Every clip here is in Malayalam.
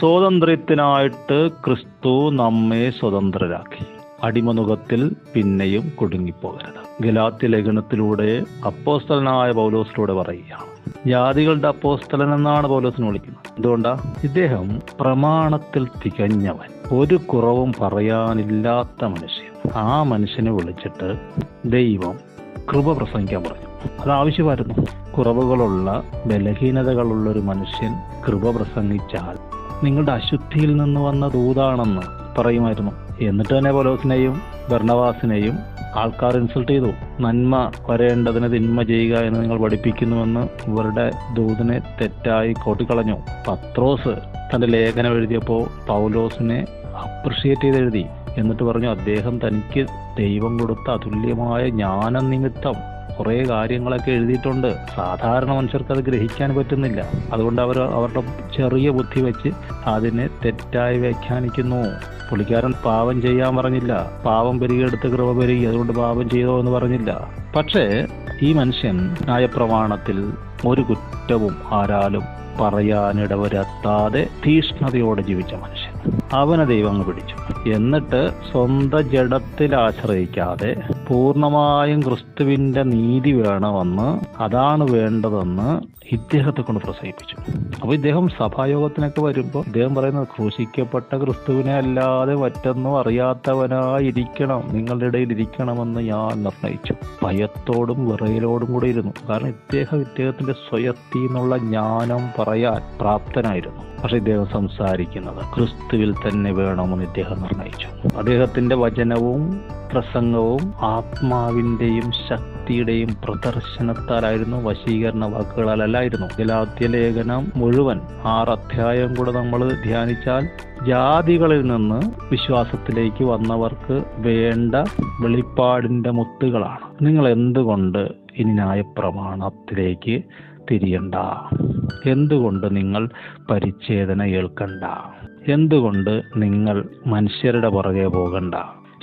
സ്വാതന്ത്ര്യത്തിനായിട്ട് ക്രിസ്തു നമ്മെ സ്വതന്ത്രരാക്കി. അടിമനുഖത്തിൽ പിന്നെയും കുടുങ്ങിപ്പോകരുത്. ഗലാത്തി ലേഖനത്തിലൂടെ അപ്പോസ്തലനായ പൗലോസിലൂടെ പറയുകയാണ്. ജാതികളുടെ അപ്പോസ്തലൻ എന്നാണ് പൗലോസിനെ വിളിക്കുന്നത്. എന്തുകൊണ്ടാ? ഇദ്ദേഹം പ്രമാണത്തിൽ തികഞ്ഞവൻ. ഒരു കുറവും പറയാനില്ലാത്ത മനുഷ്യൻ. ആ മനുഷ്യനെ വിളിച്ചിട്ട് ദൈവം കൃപ പ്രസംഗിക്കാൻ പറഞ്ഞു. അത് ആവശ്യമായിരുന്നു. കുറവുകളുള്ള ബലഹീനതകളുള്ള ഒരു മനുഷ്യൻ കൃപ പ്രസംഗിച്ചാൽ നിങ്ങളുടെ അശുദ്ധിയിൽ നിന്ന് വന്ന ദൂതാണെന്ന് പറയുമായിരുന്നു. എന്നിട്ട് തന്നെ പൗലോസിനെയും ഭരണവാസിനെയും ആൾക്കാർ ഇൻസൾട്ട് ചെയ്തു. നന്മ വരേണ്ടതിന് തിന്മ ചെയ്യുക എന്ന് നിങ്ങൾ പഠിപ്പിക്കുന്നുവെന്ന് ഇവരുടെ ദൂതനെ തെറ്റായി കോട്ടിക്കളഞ്ഞു. പത്രോസ് തന്റെ ലേഖനം എഴുതിയപ്പോൾ പൗലോസിനെ അപ്രിഷിയേറ്റ് ചെയ്ത് എന്നിട്ട് പറഞ്ഞു അദ്ദേഹം തനിക്ക് ദൈവം കൊടുത്ത അതുല്യമായ ജ്ഞാനം നിമിത്തം കുറേ കാര്യങ്ങളൊക്കെ എഴുതിയിട്ടുണ്ട്. സാധാരണ മനുഷ്യർക്ക് അത് ഗ്രഹിക്കാൻ പറ്റുന്നില്ല. അതുകൊണ്ട് അവർ അവരുടെ ചെറിയ ബുദ്ധി വെച്ച് അതിനെ തെറ്റായി വ്യാഖ്യാനിക്കുന്നു. പുള്ളിക്കാരൻ പാവം ചെയ്യാൻ പറഞ്ഞില്ല. പാവം പെരുകിയെടുത്ത് കൃപ പെരുകി. അതുകൊണ്ട് പാവം ചെയ്തോ എന്ന് പറഞ്ഞില്ല. പക്ഷേ ഈ മനുഷ്യൻ ന്യായപ്രമാണത്തിൽ ഒരു കുറ്റവും ആരാലും പറയാനിടവരത്താതെ തീഷ്ണതയോടെ ജീവിച്ച മനുഷ്യൻ. അവനെ ദൈവം അങ്ങ് പിടിച്ചു. എന്നിട്ട് സ്വന്തം ജഡത്തിൽ ആശ്രയിക്കാതെ പൂർണമായും ക്രിസ്തുവിന്റെ നീതി വേണമെന്ന് അതാണ് വേണ്ടതെന്ന് ഇദ്ദേഹത്തെ കൊണ്ട് പ്രസവിപ്പിച്ചു. അപ്പൊ ഇദ്ദേഹം സഭായോഗത്തിനൊക്കെ വരുമ്പോൾ ഇദ്ദേഹം പറയുന്നത് ക്രൂശിക്കപ്പെട്ട ക്രിസ്തുവിനെ അല്ലാതെ മറ്റൊന്നും അറിയാത്തവനായിരിക്കണം. നിങ്ങളുടെ ഇടയിൽ ഇരിക്കണമെന്ന് ഞാൻ നിർണയിച്ചു. ഭയത്തോടും വിറയലോടും കൂടെ ഇരുന്നു. കാരണം ഇദ്ദേഹം ഇദ്ദേഹത്തിന്റെ സ്വയത്തിൽ നിന്നുള്ള ജ്ഞാനം പറയാൻ പ്രാപ്തനായിരുന്നു. പക്ഷെ ഇദ്ദേഹം സംസാരിക്കുന്നത് ക്രിസ്തുവിൽ തന്നെ വേണമെന്ന് ഇദ്ദേഹം നിർണയിച്ചു. അദ്ദേഹത്തിന്റെ വചനവും പ്രസംഗവും ആത്മാവിന്റെയും ശക്തിയുടെയും പ്രദർശനത്താലായിരുന്നു വശീകരണ വാക്കുകളല്ലായിരുന്നു. ഗലാത്യ ലേഖനം മുഴുവൻ ആറ് അധ്യായം കൂടെ നമ്മൾ ധ്യാനിച്ചാൽ ജാതികളിൽ നിന്ന് വിശ്വാസത്തിലേക്ക് വന്നവർക്ക് വേണ്ട വെളിപ്പാടിന്റെ മുത്തുകളാണ്. നിങ്ങൾ എന്തുകൊണ്ട് ഇനി ന്യായപ്രമാണത്തിലേക്ക് തിരിയണ്ട? എന്തുകൊണ്ട് നിങ്ങൾ പരിച്ഛേദന ഏൽക്കണ്ട? എന്തുകൊണ്ട് നിങ്ങൾ മനുഷ്യരുടെ പുറകെ പോകണ്ട?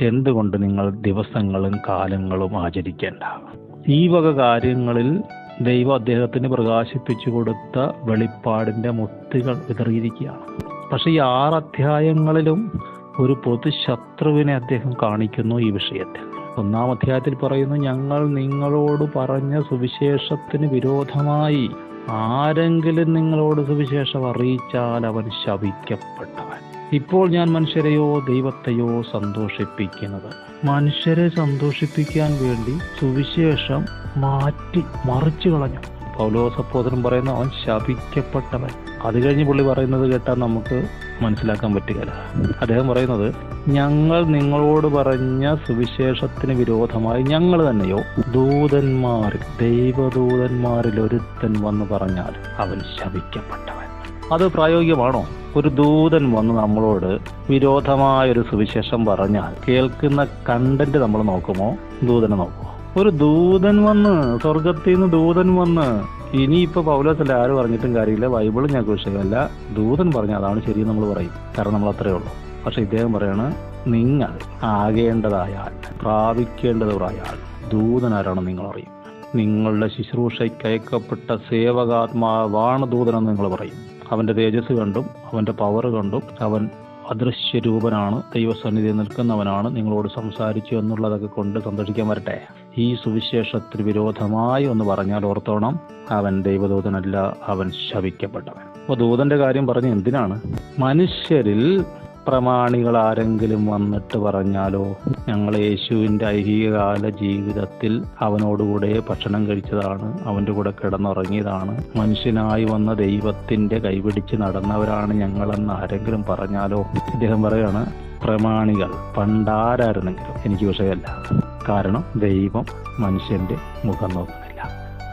എന്തുകൊണ്ട് നിങ്ങൾ ദിവസങ്ങളും കാലങ്ങളും ആചരിക്കേണ്ട? ഈ വക കാര്യങ്ങളിൽ ദൈവം അദ്ദേഹത്തിന് പ്രകാശിപ്പിച്ചു കൊടുത്ത വെളിപ്പാടിന്റെ മുത്തുകൾ വിതറിയിരിക്കുകയാണ്. പക്ഷെ ഈ ആറ് അധ്യായങ്ങളിലും ഒരു പൊതു ശത്രുവിനെ അദ്ദേഹം കാണിക്കുന്നു ഈ വിഷയത്തിൽ. ഒന്നാം അധ്യായത്തിൽ പറയുന്നു ഞങ്ങൾ നിങ്ങളോട് പറഞ്ഞ സുവിശേഷത്തിന് വിരോധമായി ആരെങ്കിലും നിങ്ങളോട് സുവിശേഷം അറിയിച്ചാൽ അവൻ ശപിക്കപ്പെട്ടവൻ ഇപ്പോൾ ഞാൻ മനുഷ്യരെയോ ദൈവത്തെയോ സന്തോഷിപ്പിക്കുന്നത്. മനുഷ്യരെ സന്തോഷിപ്പിക്കാൻ വേണ്ടി സുവിശേഷം മാറ്റി മറിച്ചു കളഞ്ഞു. പൗലോസപ്പോദനം പറയുന്ന അവൻ ശപിക്കപ്പെട്ടവൻ. അത് കഴിഞ്ഞ് പുള്ളി പറയുന്നത് കേട്ടാൽ നമുക്ക് മനസ്സിലാക്കാൻ പറ്റുകയില്ല. അദ്ദേഹം പറയുന്നത് ഞങ്ങൾ നിങ്ങളോട് പറഞ്ഞ സുവിശേഷത്തിന് വിരോധമായി ഞങ്ങൾ തന്നെയോ? ദൂതന്മാരിൽ ദൈവദൂതന്മാരിൽ ഒരുത്തൻ വന്ന് പറഞ്ഞാൽ അവൻ ശപിക്കപ്പെട്ടവൻ. അത് പ്രായോഗികമാണോ? ഒരു ദൂതൻ വന്ന് നമ്മളോട് വിരോധമായൊരു സുവിശേഷം പറഞ്ഞാൽ കേൾക്കുന്ന കണ്ടന്റ് നമ്മൾ നോക്കുമോ? ദൂതനെ നോക്കുമോ? ഒരു ദൂതൻ വന്ന് സ്വർഗത്തിൽ നിന്ന് ദൂതൻ വന്ന് ഇനിയിപ്പോ പൗലോസല്ല ആര് പറഞ്ഞിട്ടും കാര്യമില്ല. ബൈബിളും ഞങ്ങൾക്ക് വിഷയമല്ല ദൂതൻ പറഞ്ഞ അതാണ് ശരി നമ്മൾ പറയും. കാരണം നമ്മൾ അത്രേ ഉള്ളൂ. പക്ഷെ ഇദ്ദേഹം പറയാണ് നിങ്ങൾ ആകേണ്ടതായാൽ പ്രാപിക്കേണ്ടതായാൽ ദൂതൻ ആരാണെന്ന് നിങ്ങൾ അറിയും. നിങ്ങളുടെ ശുശ്രൂഷയ്ക്ക് അയക്കപ്പെട്ട സേവകാത്മാവാണ് ദൂതനെന്ന് നിങ്ങൾ പറയും. അവന്റെ തേജസ് കണ്ടും അവന്റെ പവർ കണ്ടും അവൻ അദൃശ്യരൂപനാണ് ദൈവസന്നിധി നിൽക്കുന്നവനാണ് നിങ്ങളോട് സംസാരിച്ചു എന്നുള്ളതൊക്കെ കൊണ്ട് സന്തോഷിക്കാൻ വരട്ടെ. ഈ സുവിശേഷത്തിന് വിരോധമായി ഒന്ന് പറഞ്ഞാൽ ഓർത്തോണം അവൻ ദൈവദൂതനല്ല അവൻ ശപിക്കപ്പെട്ടവൻ. അപ്പൊ ദൂതന്റെ കാര്യം പറഞ്ഞ എന്തിനാണ്? മനുഷ്യരിൽ പ്രമാണികൾ ആരെങ്കിലും വന്നിട്ട് പറഞ്ഞാലോ? ഞങ്ങൾ യേശുവിന്റെ ഐഹികകാല ജീവിതത്തിൽ അവനോടുകൂടെ ഭക്ഷണം കഴിച്ചതാണ് അവന്റെ കൂടെ കിടന്നുറങ്ങിയതാണ്. മനുഷ്യനായി വന്ന ദൈവത്തിന്റെ കൈപിടിച്ച് നടന്നവരാണ് ഞങ്ങളെന്ന് ആരെങ്കിലും പറഞ്ഞാലോ? ഇദ്ദേഹം പറയാണ് പ്രമാണികൾ പണ്ടാരായിരുന്നെങ്കിലും എനിക്ക് വിഷയമല്ല. കാരണം ദൈവം മനുഷ്യന്റെ മുഖം നോക്കുന്നില്ല.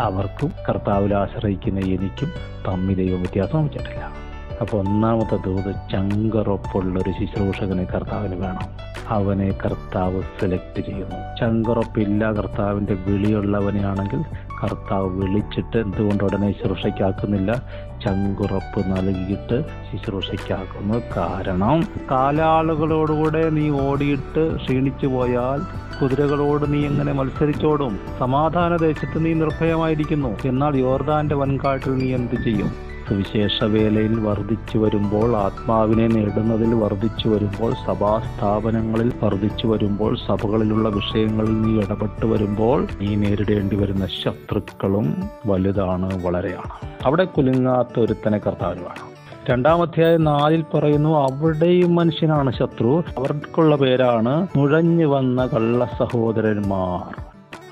അവർക്കും കർത്താവിൽ ആശ്രയിക്കുന്ന എനിക്കും തമ്മിൽ ദൈവം വ്യത്യാസം വെച്ചിട്ടില്ല അപ്പൊ ഒന്നാമത്തെ ദൂത് ചങ്കറൊപ്പുള്ള ഒരു ശുശ്രൂഷകനെ കർത്താവിന് വേണം. അവനെ കർത്താവ് സെലക്ട് ചെയ്യുന്നു. ചങ്കറൊപ്പില്ല കർത്താവിന്റെ വിളിയുള്ളവനെയാണെങ്കിൽ കർത്താവ് വിളിച്ചിട്ട് എന്തുകൊണ്ട് ഉടനെ ശുശ്രൂഷയ്ക്കാക്കുന്നില്ല? ചങ്കുറപ്പ് നൽകിയിട്ട് ശുശ്രൂഷയ്ക്കാക്കുന്നു. കാരണം കാലാളുകളോടുകൂടെ നീ ഓടിയിട്ട് ക്ഷീണിച്ചു പോയാൽ കുതിരകളോട് നീ എങ്ങനെ മത്സരിച്ചോടും? സമാധാന ദേശത്ത് നീ നിർഭയമായിരിക്കുന്നു. എന്നാൽ യോർദാന്റെ വൻകാട്ടിൽ നീ എന്ത് ചെയ്യും? സുവിശേഷ വേലയിൽ വർദ്ധിച്ചു വരുമ്പോൾ ആത്മാവിനെ നേടുന്നതിൽ വർദ്ധിച്ചു വരുമ്പോൾ സഭാസ്ഥാപനങ്ങളിൽ വർദ്ധിച്ചു വരുമ്പോൾ സഭകളിലുള്ള വിഷയങ്ങളിൽ നീ ഇടപെട്ട് വരുമ്പോൾ നീ നേരിടേണ്ടി വരുന്ന ശത്രുക്കളും വലുതാണ് വളരെയാണ്. അവിടെ കുലുങ്ങാത്ത ഒരുത്തനെ കർത്താവിന് വേണം രണ്ടാമധ്യായം നാലിൽ പറയുന്നു അവിടെയും മനുഷ്യനാണ് ശത്രു. അവർക്കുള്ള പേരാണ് നുഴഞ്ഞു വന്ന കള്ള സഹോദരന്മാർ.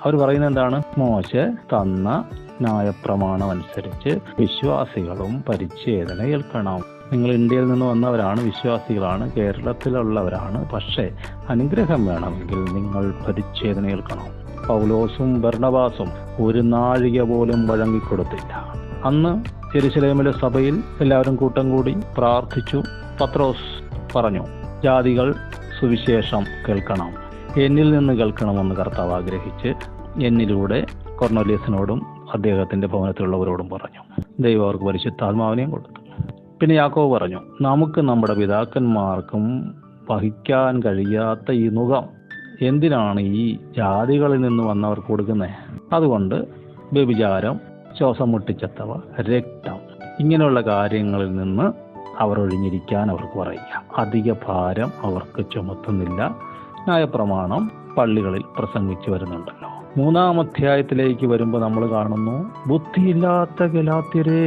അവർ പറയുന്നത് എന്താണ്? മോശ തന്ന ന്യായപ്രമാണം അനുസരിച്ച് വിശ്വാസികളും പരിച്ഛേദന ഏൽക്കണം നിങ്ങൾ ഇന്ത്യയിൽ നിന്ന് വന്നവരാണ് വിശ്വാസികളാണ് കേരളത്തിലുള്ളവരാണ്. പക്ഷേ അനുഗ്രഹം വേണമെങ്കിൽ നിങ്ങൾ പരിച്ഛേദന ഏൽക്കണം പൗലോസും ഭരണവാസും ഒരു നാഴിക പോലും വഴങ്ങിക്കൊടുത്തില്ല. അന്ന് ജെറുസലേമിലെ സഭയിൽ എല്ലാവരും കൂട്ടം കൂടി പ്രാർത്ഥിച്ചു. പത്രോസ് പറഞ്ഞു ജാതികൾ സുവിശേഷം കേൾക്കണം. എന്നിൽ നിന്ന് കേൾക്കണമെന്ന് കർത്താവ് ആഗ്രഹിച്ച് എന്നിലൂടെ കൊർണോലിയസിനോടും അദ്ദേഹത്തിന്റെ ഭവനത്തിലുള്ളവരോടും പറഞ്ഞു. ദൈവം അവർക്ക് പരിശുദ്ധാത്മാവിനെയും കൊടുത്തു. പിന്നെ യാക്കോവ് പറഞ്ഞു നമുക്ക് നമ്മുടെ പിതാക്കന്മാർക്കും വഹിക്കാൻ കഴിയാത്ത ഈ മുഖം എന്തിനാണ് ഈ ജാതികളിൽ നിന്ന് വന്നവർക്ക് കൊടുക്കുന്നത് അതുകൊണ്ട് വ്യഭിചാരം ശ്വാസം മുട്ടിച്ചത്തവ രക്തം ഇങ്ങനെയുള്ള കാര്യങ്ങളിൽ നിന്ന് അവർ ഒഴിഞ്ഞിരിക്കാൻ അവർക്ക് പറയുക. അധിക ഭാരം അവർക്ക് ചുമത്തുന്നില്ല. ന്യായപ്രമാണം പള്ളികളിൽ പ്രസംഗിച്ചു വരുന്നുണ്ടല്ലോ. മൂന്നാം അധ്യായത്തിലേക്ക് വരുമ്പോൾ നമ്മൾ കാണുന്നു ബുദ്ധിയില്ലാത്ത ഗലാത്യരെ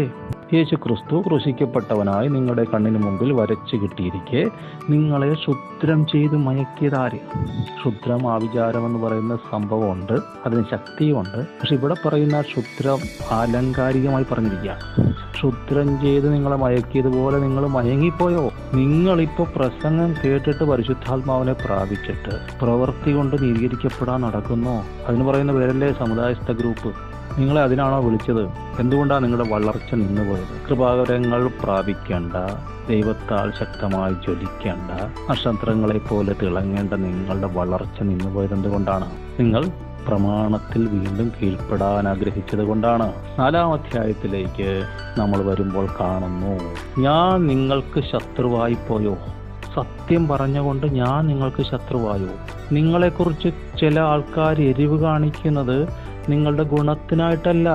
യേശു ക്രിസ്തു ക്രൂശിക്കപ്പെട്ടവനായി നിങ്ങളുടെ കണ്ണിന് മുമ്പിൽ വരച്ചു കിട്ടിയിരിക്കെ. നിങ്ങളെ ക്ഷുദ്രം ചെയ്ത് മയക്കിയതാര്? ക്ഷുദ്രം ആവിചാരം എന്ന് പറയുന്ന സംഭവമുണ്ട്. അതിന് ശക്തിയുമുണ്ട്. പക്ഷെ ഇവിടെ പറയുന്ന ക്ഷുദ്രം ആലങ്കാരികമായി പറഞ്ഞിരിക്കുകയാണ്. ക്ഷുദ്രം ചെയ്ത് നിങ്ങളെ മയക്കിയതുപോലെ നിങ്ങൾ മയങ്ങിപ്പോയോ? നിങ്ങളിപ്പോൾ പ്രസംഗം കേട്ടിട്ട് പരിശുദ്ധാത്മാവിനെ പ്രാപിച്ചിട്ട് പ്രവൃത്തി കൊണ്ട് നീതീകരിക്കപ്പെടാൻ നടക്കുന്നു? അതിന് പറയുന്ന പേരല്ലേ? സമുദായസ്ഥ ഗ്രൂപ്പ്. നിങ്ങളെ അതിനാണോ വിളിച്ചത്? എന്തുകൊണ്ടാണ് നിങ്ങളുടെ വളർച്ച നിന്നുപോയത്? കൃപാകരങ്ങൾ പ്രാപിക്കേണ്ട ദൈവത്താൽ ശക്തമായി ജ്വലിക്കേണ്ട നക്ഷത്രങ്ങളെ പോലെ തിളങ്ങേണ്ട നിങ്ങളുടെ വളർച്ച നിന്നുപോയത് എന്തുകൊണ്ടാണ്? നിങ്ങൾ പ്രമാണത്തിൽ വീണ്ടും കീഴ്പ്പെടാൻ ആഗ്രഹിച്ചത് കൊണ്ടാണ്. നാലാം അധ്യായത്തിലേക്ക് നമ്മൾ വരുമ്പോൾ കാണുന്നു ഞാൻ നിങ്ങൾക്ക് ശത്രുവായി പോയോ? സത്യം പറഞ്ഞുകൊണ്ട് ഞാൻ നിങ്ങൾക്ക് ശത്രുവായോ? നിങ്ങളെക്കുറിച്ച് ചില ആൾക്കാർ എരിവ് കാണിക്കുന്നത് നിങ്ങളുടെ ഗുണത്തിനായിട്ടല്ല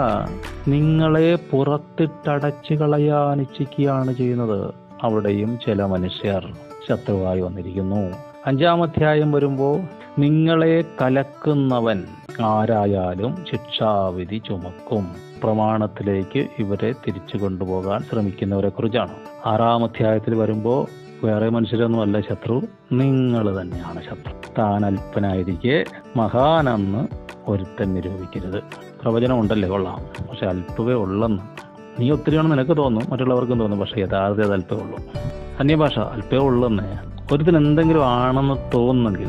നിങ്ങളെ പുറത്തിട്ടടച്ചു കളയാൻ ഇച്ഛിക്കുകയാണ് ചെയ്യുന്നത്. അവിടെയും ചില മനുഷ്യർ ശത്രുവായി വന്നിരിക്കുന്നു. അഞ്ചാം അധ്യായം വരുമ്പോൾ നിങ്ങളെ കലക്കുന്നവൻ ആരായാലും ശിക്ഷാവിധി ചുമക്കും. പ്രമാണത്തിലേക്ക് ഇവരെ തിരിച്ചു കൊണ്ടുപോകാൻ ശ്രമിക്കുന്നവരെ കുറിച്ചാണ് ആറാം അധ്യായത്തിൽ വരുമ്പോൾ വേറെ മനുഷ്യരൊന്നുമല്ല ശത്രു നിങ്ങൾ തന്നെയാണ് ശത്രു. താൻ അല്പനായിരിക്കെ മഹാനെന്ന് ഒരുത്തൻ നിരൂപിക്കരുത് പ്രവചനം ഉണ്ടല്ലേ കൊള്ളാം. പക്ഷെ അല്പവേ ഉള്ളെന്ന്. നീ ഒത്തിരിയാണെന്ന് നിനക്ക് തോന്നും മറ്റുള്ളവർക്കും തോന്നും പക്ഷെ യഥാർത്ഥ അത് അല്പേ ഉള്ളൂ. അന്യഭാഷ അല്പേ ഉള്ളെന്ന്. ഒരുത്തിന് എന്തെങ്കിലും ആണെന്ന് തോന്നുന്നെങ്കിൽ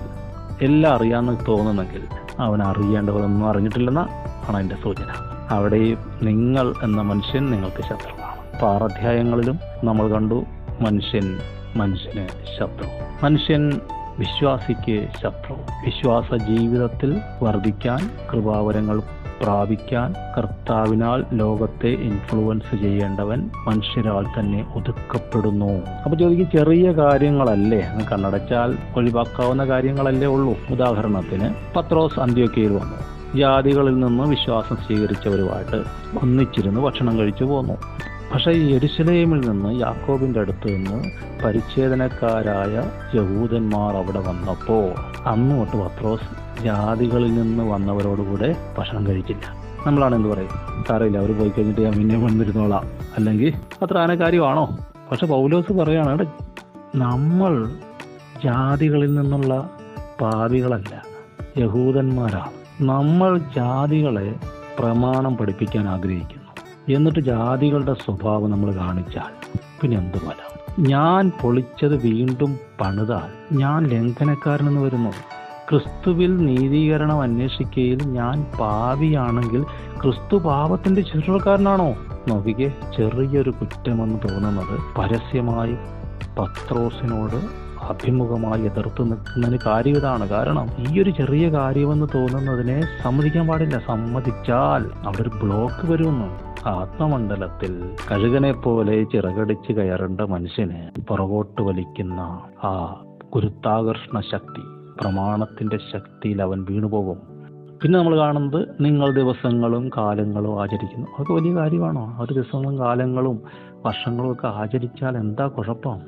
എല്ലാം അറിയാമെന്ന് തോന്നുന്നെങ്കിൽ അവൻ അറിയേണ്ടവരൊന്നും അറിഞ്ഞിട്ടില്ലെന്ന ആണ് എന്റെ സൂചന. അവിടെയും നിങ്ങൾ എന്ന മനുഷ്യൻ നിങ്ങൾക്ക് ശത്രുവാണ്. പാറാധ്യായങ്ങളിലും നമ്മൾ കണ്ടു മനുഷ്യൻ മനുഷ്യന് ശത്രു. മനുഷ്യൻ വിശ്വാസിക്ക് ശത്രു. വിശ്വാസ ജീവിതത്തിൽ വർദ്ധിക്കാൻ കൃപാവരങ്ങൾ പ്രാപിക്കാൻ കർത്താവിനാൽ ലോകത്തെ ഇൻഫ്ലുവൻസ് ചെയ്യേണ്ടവൻ മനുഷ്യരാൽ തന്നെ ഒതുക്കപ്പെടുന്നു. അപ്പൊ ചോദിക്കും ചെറിയ കാര്യങ്ങളല്ലേ? കണ്ണടച്ചാൽ ഒഴിവാക്കാവുന്ന കാര്യങ്ങളല്ലേ ഉള്ളൂ. ഉദാഹരണത്തിന് പത്രോസ് അന്ത്യോക്കയിൽ വന്നു. ജാതികളിൽ നിന്ന് വിശ്വാസം സ്വീകരിച്ചവരുമായിട്ട് ഒന്നിച്ചിരുന്ന് ഭക്ഷണം കഴിച്ചു പോന്നു. പക്ഷേ ഈ എരുസലേമിൽ നിന്ന് യാക്കോബിന്റെ അടുത്ത് നിന്ന് പരിച്ഛേദനക്കാരായ യഹൂദന്മാർ അവിടെ വന്നപ്പോൾ അന്നോട്ട് പത്രോസ് ജാതികളിൽ നിന്ന് വന്നവരോടുകൂടെ ഭക്ഷണം കഴിക്കില്ല നമ്മളാണ് എന്ത് പറയും? സാരമില്ല അവർ പോയി കഴിഞ്ഞിട്ട് ഞാൻ പിന്നെ വന്നിരുന്നോളാം. അല്ലെങ്കിൽ അത്ര ആന കാര്യമാണോ പക്ഷെ പൗലോസ് പറയുകയാണ് നമ്മൾ ജാതികളിൽ നിന്നുള്ള പാപികളല്ല യഹൂദന്മാരാണ്. നമ്മൾ ജാതികളെ പ്രമാണം പഠിപ്പിക്കാൻ ആഗ്രഹിക്കുന്നു. എന്നിട്ട് ജാതികളുടെ സ്വഭാവം നമ്മൾ കാണിച്ചാൽ പിന്നെ എന്ത് ഞാൻ പൊളിച്ചത് വീണ്ടും പണിതാൽ ഞാൻ ലംഘനക്കാരനെന്ന് വരുന്നു. ക്രിസ്തുവിൽ നീതീകരണം അന്വേഷിക്കയിൽ ഞാൻ പാവിയാണെങ്കിൽ ക്രിസ്തു പാപത്തിന്റെ ചെറുക്കാരനാണോ നോക്കിക്കെ ചെറിയൊരു കുറ്റമെന്ന് തോന്നുന്നത് പരസ്യമായി പത്രോസിനോട് അഭിമുഖമായി എതിർത്ത് നിൽക്കുന്നതിന് കാര്യം ഇതാണ് കാരണം ഈ ഒരു ചെറിയ കാര്യമെന്ന് തോന്നുന്നതിനെ സമ്മതിക്കാൻ പാടില്ല. സമ്മതിച്ചാൽ അവിടെ ഒരു ബ്ലോക്ക് വരുമെന്ന്. ആത്മമണ്ഡലത്തിൽ കഴുകനെ പോലെ ചിറകടിച്ച് കയറേണ്ട മനുഷ്യന് പുറകോട്ട് വലിക്കുന്ന ആ ഗുരുത്താകർഷണ ശക്തി പ്രമാണത്തിന്റെ ശക്തിയിൽ അവൻ വീണുപോകും. പിന്നെ നമ്മൾ കാണുന്നത് നിങ്ങൾ ദിവസങ്ങളും കാലങ്ങളും ആചരിക്കുന്നു. അതൊക്കെ വലിയ കാര്യമാണോ? ഒരു ദിവസങ്ങളും കാലങ്ങളും വർഷങ്ങളും ഒക്കെ ആചരിച്ചാൽ എന്താ കുഴപ്പം?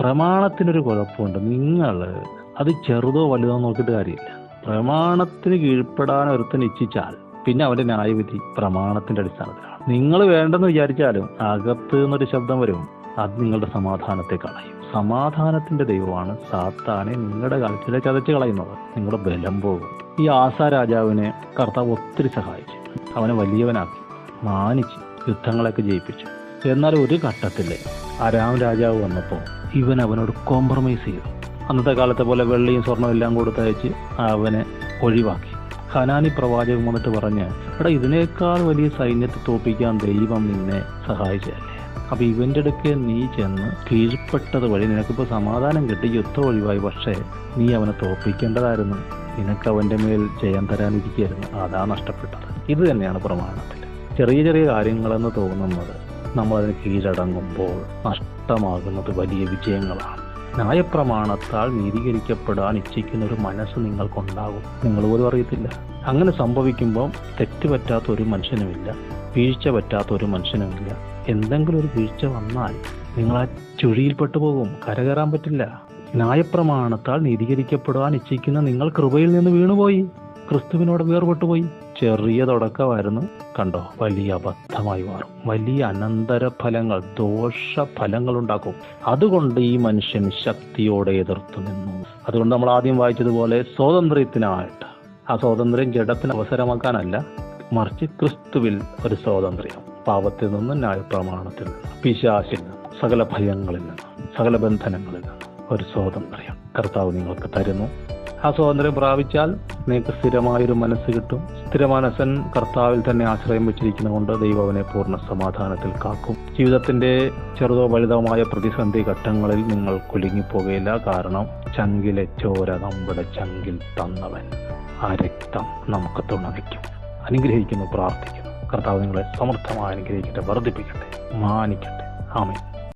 പ്രമാണത്തിനൊരു കുഴപ്പമുണ്ട്. നിങ്ങൾ അത് ചെറുതോ വലുതോ നോക്കിയിട്ട് കാര്യമില്ല. പ്രമാണത്തിന് കീഴ്പ്പെടാൻ ഒരുത്തൻ ഇച്ഛിച്ചാൽ പിന്നെ അവന്റെ ന്യായവിധി പ്രമാണത്തിന്റെ അടിസ്ഥാനത്തിലാണ്. നിങ്ങൾ വേണ്ടെന്ന് വിചാരിച്ചാലും അകത്ത് നിന്നൊരു ശബ്ദം വരും. അത് നിങ്ങളുടെ സമാധാനത്തെ കളയും. സമാധാനത്തിന്റെ ദൈവമാണ് സാത്താനെ നിങ്ങളുടെ കാലത്തിലേക്ക് ചതച്ച് കളയുന്നത്. നിങ്ങളുടെ ബലം പോകും. ഈ ആസാ രാജാവിനെ കർത്താവ് ഒത്തിരി സഹായിച്ചു. അവനെ വലിയവനാക്കി മാനിച്ച് യുദ്ധങ്ങളൊക്കെ ജയിപ്പിച്ചു. എന്നാൽ ഒരു ഘട്ടത്തിൽ അരാം രാജാവ് വന്നപ്പോൾ ഇവൻ അവനോട് കോംപ്രമൈസ് ചെയ്തു. അന്നത്തെ കാലത്തെ പോലെ വെള്ളിയും സ്വർണവും എല്ലാം കൊടുത്തയച്ച് അവനെ ഒഴിവാക്കി. ഹനാനി പ്രവാചകൻ വന്നിട്ട് പറഞ്ഞ് എടാ ഇതിനേക്കാൾ വലിയ സൈന്യത്തെ തോപ്പിക്കാൻ ദൈവം നിന്നെ സഹായിച്ചതല്ലേ? അപ്പൊ ഇവന്റെ അടുക്ക് നീ ചെന്ന് കീഴ്പ്പെട്ടത് വഴി നിനക്കിപ്പോ സമാധാനം കിട്ടി യുദ്ധം ഒഴിവായി. പക്ഷേ നീ അവനെ തോപ്പിക്കേണ്ടതായിരുന്നു നിനക്ക് അവന്റെ മേൽ ജയം തരാനിരിക്കുകയായിരുന്നു. അതാ നഷ്ടപ്പെട്ടത്. ഇത് തന്നെയാണ് പ്രമാണത്തിൽ. ചെറിയ ചെറിയ കാര്യങ്ങളെന്ന് തോന്നുന്നത് നമ്മൾ അതിന് കീഴടങ്ങുമ്പോൾ നഷ്ടമാകുന്നത് വലിയ വിജയങ്ങളാണ്. ന്യായപ്രമാണത്താൽ നീതീകരിക്കപ്പെടാൻ ഇച്ഛിക്കുന്ന ഒരു മനസ്സ് നിങ്ങൾക്കുണ്ടാകും. നിങ്ങൾ പോലും അറിയത്തില്ല. അങ്ങനെ സംഭവിക്കുമ്പോൾ തെറ്റ് പറ്റാത്ത ഒരു മനുഷ്യനുമില്ല. വീഴ്ച പറ്റാത്ത ഒരു മനുഷ്യനുമില്ല. എന്തെങ്കിലും ഒരു വീഴ്ച വന്നാൽ നിങ്ങൾ ആ ചുഴിയിൽപ്പെട്ടു പോകും. കരകയറാൻ പറ്റില്ല. ന്യായപ്രമാണത്താൽ നീതീകരിക്കപ്പെടാൻ ഇച്ഛിക്കുന്ന നിങ്ങൾ കൃപയിൽ നിന്ന് വീണുപോയി. ക്രിസ്തുവിനോട് വേർപെട്ടുപോയി. ചെറിയ തുടക്കമായിരുന്നു. കണ്ടോ? വലിയ അബദ്ധമായി മാറും. വലിയ അനന്തരഫലങ്ങൾ ഫലങ്ങൾ ദോഷ ഫലങ്ങൾ ഉണ്ടാക്കും അതുകൊണ്ട് ഈ മനുഷ്യൻ ശക്തിയോടെ എതിർത്തു നിന്നു. അതുകൊണ്ട് നമ്മൾ ആദ്യം വായിച്ചതുപോലെ സ്വാതന്ത്ര്യത്തിനായിട്ട്. ആ സ്വാതന്ത്ര്യം ജഡത്തിന് അവസരമാക്കാനല്ല മറിച്ച് ക്രിസ്തുവിൽ ഒരു സ്വാതന്ത്ര്യം. പാപത്തിൽ നിന്നും ന്യായപ്രമാണത്തിൽ നിന്ന് പിശാശിൽ നിന്ന് സകല ഭയങ്ങളിൽ നിന്ന് സകല ബന്ധനങ്ങളിൽ നിന്ന് ഒരു സ്വാതന്ത്ര്യം കർത്താവ് നിങ്ങൾക്ക് തരുന്നു. ആ സ്വാതന്ത്ര്യം പ്രാപിച്ചാൽ നിങ്ങൾക്ക് സ്ഥിരമായൊരു മനസ്സ് കിട്ടും. സ്ഥിരമനസ്സൻ കർത്താവിൽ തന്നെ ആശ്രയം വെച്ചിരിക്കുന്നതുകൊണ്ട് ദൈവം അവനെ പൂർണ സമാധാനത്തിൽ കാക്കും. ജീവിതത്തിന്റെ ചെറുതോ വലുതോമായ പ്രതിസന്ധി ഘട്ടങ്ങളിൽ നിങ്ങൾ കുലുങ്ങിപ്പോകുകയില്ല കാരണം ചങ്കിലെ ചോര നമ്മുടെ ചങ്കിൽ തന്നവൻ ആ രക്തം നമുക്ക് തുണവയ്ക്കും. അനുഗ്രഹിക്കുന്നു പ്രാർത്ഥിക്കുന്നു. കർത്താവ് നിങ്ങളെ സമർത്ഥമായി അനുഗ്രഹിക്കട്ടെ വർദ്ധിപ്പിക്കട്ടെ മാനിക്കട്ടെ. ആമേ